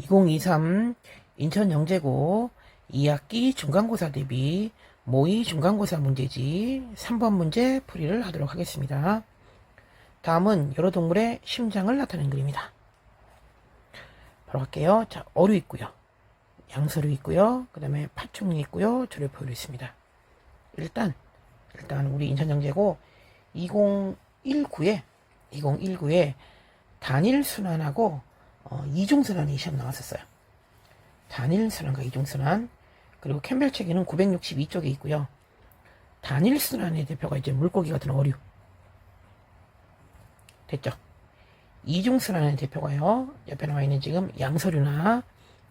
2023 인천영재고 2학기 중간고사 대비 모의 중간고사 문제지 3번 문제 풀이를 하도록 하겠습니다. 다음은 여러 동물의 심장을 나타낸 그림이다. 바로 할게요. 자, 어류 있고요. 양서류 있고요. 그 다음에 파충류 있고요. 조류포류 있습니다. 일단 일단 우리 인천영재고 2019에 2019에 단일 순환하고 어, 이중 순환이 시험 나왔었어요. 단일 순환과 이중 순환 그리고 캠벨 체계는 962쪽에 있고요. 단일 순환의 대표가 이제 물고기 같은 어류 됐죠? 이중 순환의 대표가요. 옆에 나와 있는 지금 양서류나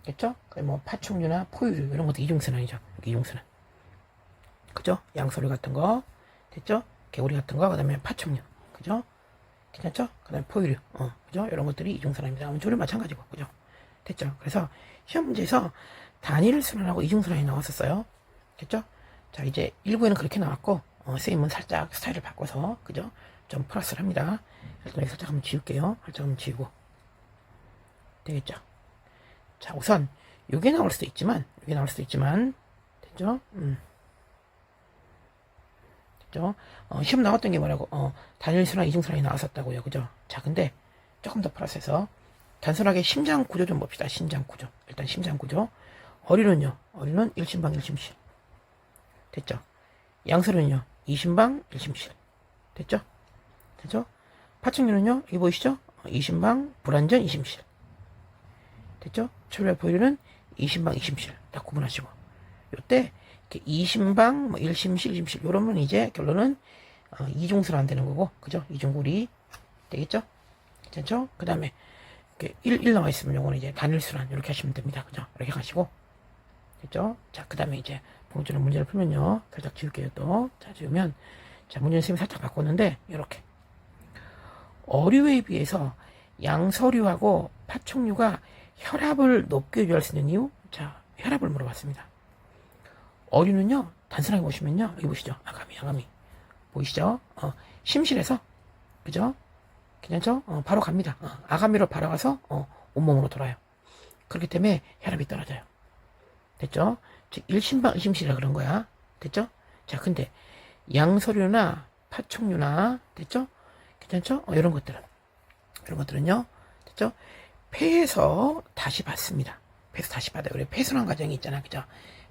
됐죠? 그뭐 파충류나 포유류 이런 것도 이중 순환이죠. 여기 이중 순환. 그죠? 양서류 같은 거 됐죠? 개구리 같은 거 그다음에 파충류 그죠? 괜찮죠? 그 다음에 포유류, 어, 그죠? 이런 것들이 이중순환입니다. 음조류 마찬가지고, 그죠? 됐죠? 그래서 시험 문제에서 단일 순환하고 이중순환이 나왔었어요. 됐죠? 자, 이제 일부에는 그렇게 나왔고, 어, 쌤은 살짝 스타일을 바꿔서, 그죠? 좀 플러스를 합니다. 일단 여기 살짝 한번 지울게요. 살짝 한번 지우고. 되겠죠? 자, 우선, 요게 나올 수도 있지만, 요게 나올 수도 있지만, 됐죠? 음. 그죠? 어, 시험 나왔던 게 뭐라고, 어, 단일순환, 이중순환이 나왔었다고요. 그죠? 자, 근데 조금 더 플러스해서 단순하게 심장 구조 좀 봅시다. 심장 구조. 일단 심장 구조. 어리는요, 어리는 1심방 1심실. 됐죠? 양서류는요, 2심방 1심실. 됐죠? 됐죠? 파충류는요, 여기 보이시죠? 2심방 불안전 2심실. 됐죠? 초별 포유류는 2심방 2심실. 딱 구분하시고. 요때 이렇게 2심방, 뭐 1심실, 2심실 요러면 이제 결론은 어, 이중순환 되는 거고, 그죠? 이중구리 되겠죠? 괜찮죠? 그 다음에 이렇게 1, 1 나와 있으면 요거는 이제 단일순환 이렇게 하시면 됩니다. 그죠? 이렇게 가시고 됐죠? 자, 그 다음에 이제 본격적으로 문제를 풀면요. 살짝 지울게요 또. 자, 지우면 자, 문제는 쌤이 살짝 바꿨는데 이렇게 어류에 비해서 양서류하고 파충류가 혈압을 높게 유지할 수 있는 이유? 자, 혈압을 물어봤습니다. 어류는요, 단순하게 보시면요, 여기 보시죠. 아가미, 아가미. 보이시죠? 어, 심실에서, 그죠? 괜찮죠? 어, 바로 갑니다. 어, 아가미로 바로 가서, 어, 온몸으로 돌아요. 그렇기 때문에 혈압이 떨어져요. 됐죠? 즉, 1심방, 2심실이라 그런 거야. 됐죠? 자, 근데, 양서류나 파충류나, 됐죠? 괜찮죠? 어, 이런 것들은. 이런 것들은요, 됐죠? 폐에서 다시 받습니다. 폐에서 다시 받아요. 우리 폐순환 과정이 있잖아. 그죠?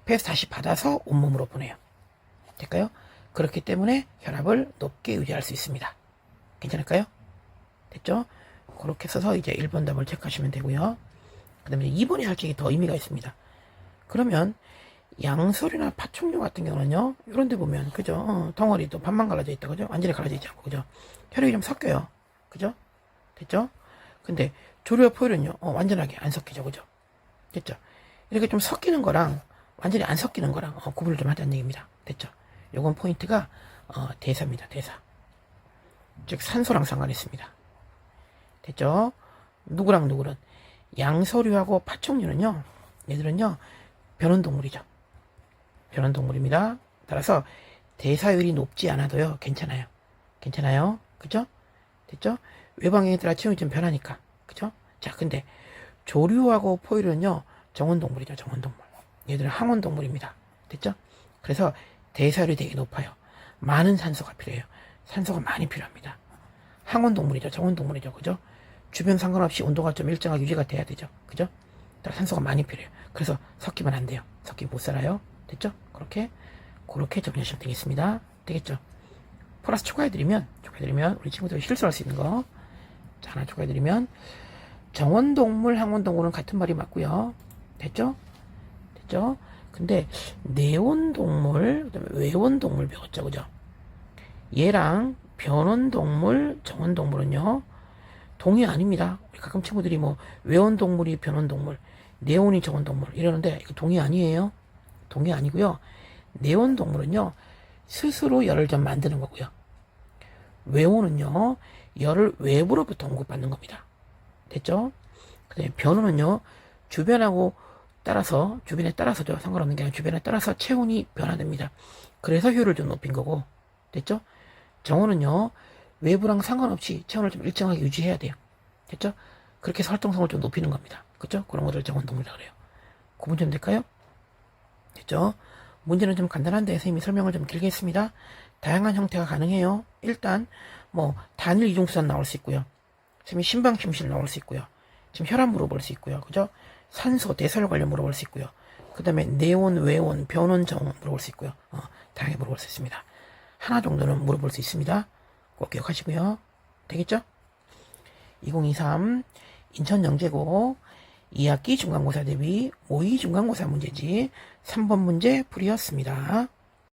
폐에서 다시 받아서 온몸으로 보내요. 될까요? 그렇기 때문에 혈압을 높게 유지할 수 있습니다. 괜찮을까요? 됐죠? 그렇게 써서 이제 1번 답을 체크하시면 되고요. 그 다음에 2번에 할증이 더 의미가 있습니다. 그러면 양서류나 파충류 같은 경우는요, 이런 데 보면, 그죠? 어, 덩어리도 반만 갈라져 있다, 그죠? 완전히 갈라져 있지 않고, 그죠? 혈액이 좀 섞여요. 그죠? 됐죠? 근데 조류와 포유는요, 어, 완전하게 안 섞이죠, 그죠? 됐죠? 이렇게 좀 섞이는 거랑 완전히 안 섞이는 거랑 어, 구분을 좀 하자는 얘기입니다. 됐죠? 요건 포인트가 어, 대사입니다. 대사. 즉 산소랑 상관있습니다. 됐죠? 누구랑 누구는 양서류하고 파충류는요. 얘들은요. 변온 동물이죠. 변온 동물입니다. 따라서 대사율이 높지 않아도요. 괜찮아요. 괜찮아요. 그죠? 됐죠? 외방에 따라 체온이 좀 변하니까. 그죠? 자, 근데 조류하고 포유류는요. 정원 동물이죠. 정원 동물. 얘들은 항원 동물입니다. 됐죠? 그래서 대사율이 되게 높아요. 많은 산소가 필요해요. 산소가 많이 필요합니다. 항원 동물이죠. 정원 동물이죠. 그죠? 주변 상관없이 온도가 좀 일정하게 유지가 돼야 되죠. 그죠? 산소가 많이 필요해요. 그래서 섞이면 안 돼요. 섞이면 못 살아요. 됐죠? 그렇게, 그렇게 정리하시면 되겠습니다. 되겠죠? 플러스 추가해드리면, 추가해드리면, 우리 친구들이 실수할 수 있는 거. 자, 하나 추가해드리면, 정원동물, 항원동물은 같은 말이 맞고요. 됐죠? 됐죠? 근데 내온동물, 그다음에 외온동물 배웠죠, 그죠? 얘랑 변온동물, 정온동물은요 동의 아닙니다. 가끔 친구들이 뭐 외온동물이 변온동물, 내온이 정온동물 이러는데 이거 동의 아니에요. 동의 아니고요. 내온동물은요 스스로 열을 좀 만드는 거고요. 외온은요 열을 외부로부터 공급받는 겁니다. 됐죠? 그다음에 변온은요 주변하고 따라서 주변에 따라서죠 상관없는 게 아니라 주변에 따라서 체온이 변화됩니다. 그래서 효율을 좀 높인 거고 됐죠? 정원은요 외부랑 상관없이 체온을 좀 일정하게 유지해야 돼요. 됐죠? 그렇게 해서 활동성을 좀 높이는 겁니다. 그죠? 그런 것을 정원 동물이라고 그래요. 구분 좀 될까요? 됐죠? 문제는 좀 간단한데 선생님이 설명을 좀 길게 했습니다. 다양한 형태가 가능해요. 일단 뭐 단일 이중수단 나올 수 있고요. 선생님이 심방심실 나올 수 있고요. 지금 혈압 물어볼 수 있고요. 그죠? 산소, 대사율 관련 물어볼 수 있고요. 그 다음에 내온, 외온, 변온, 정온 물어볼 수 있고요. 어, 다양하게 물어볼 수 있습니다. 하나 정도는 물어볼 수 있습니다. 꼭 기억하시고요. 되겠죠? 2023 인천 영재고 2학기 중간고사 대비 5위 중간고사 문제지 3번 문제 풀이었습니다.